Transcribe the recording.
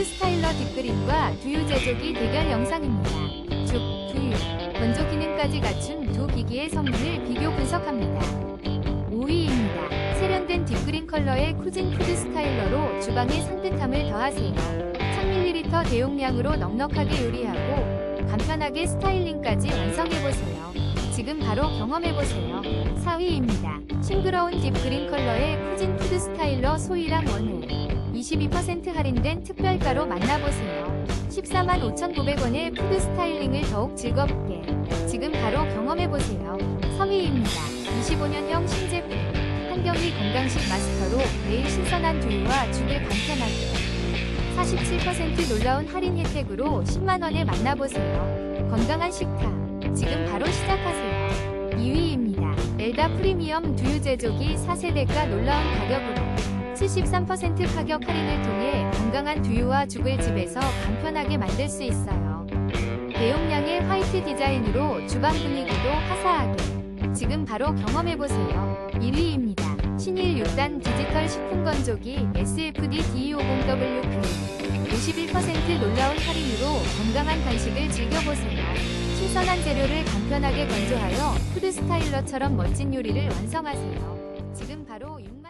푸드 스타일러 딥그린과 두유 제조기 대결 영상입니다. 죽, 두유, 건조 기능까지 갖춘 두 기기의 성능을 비교 분석합니다. 5위입니다. 세련된 딥그린 컬러의 쿠진 푸드 스타일러로 주방의 산뜻함을 더하세요. 1000ml 대용량으로 넉넉하게 요리하고 간편하게 스타일링까지 완성해보세요. 지금 바로 경험해보세요. 4위입니다. 싱그러운 딥그린 컬러의 쿠진 푸드 스타일러 소이랑 원을 22% 할인된 특별가로 만나보세요. 14만 5,900원의 푸드 스타일링을 더욱 즐겁게 지금 바로 경험해보세요. 3위입니다. 25년형 신제품 한경리 건강식 마스터로 매일 신선한 두유와 죽을 간편하게 47% 놀라운 할인 혜택으로 10만원에 만나보세요. 건강한 식탁 지금 바로 시작하세요. 2위입니다. 엘다 프리미엄 두유 제조기 4세대가 놀라운 가격으로 73% 가격 할인을 통해 건강한 두유와 죽을 집에서 간편하게 만들 수 있어요. 대용량의 화이트 디자인으로 주방 분위기도 화사하게 지금 바로 경험해보세요. 1위입니다. 신일 6단 디지털 식품 건조기 SFD D250WK 51% 놀라운 할인으로 건강한 간식을 즐겨보세요. 신선한 재료를 간편하게 건조하여 푸드 스타일러처럼 멋진 요리를 완성하세요. 지금 바로 6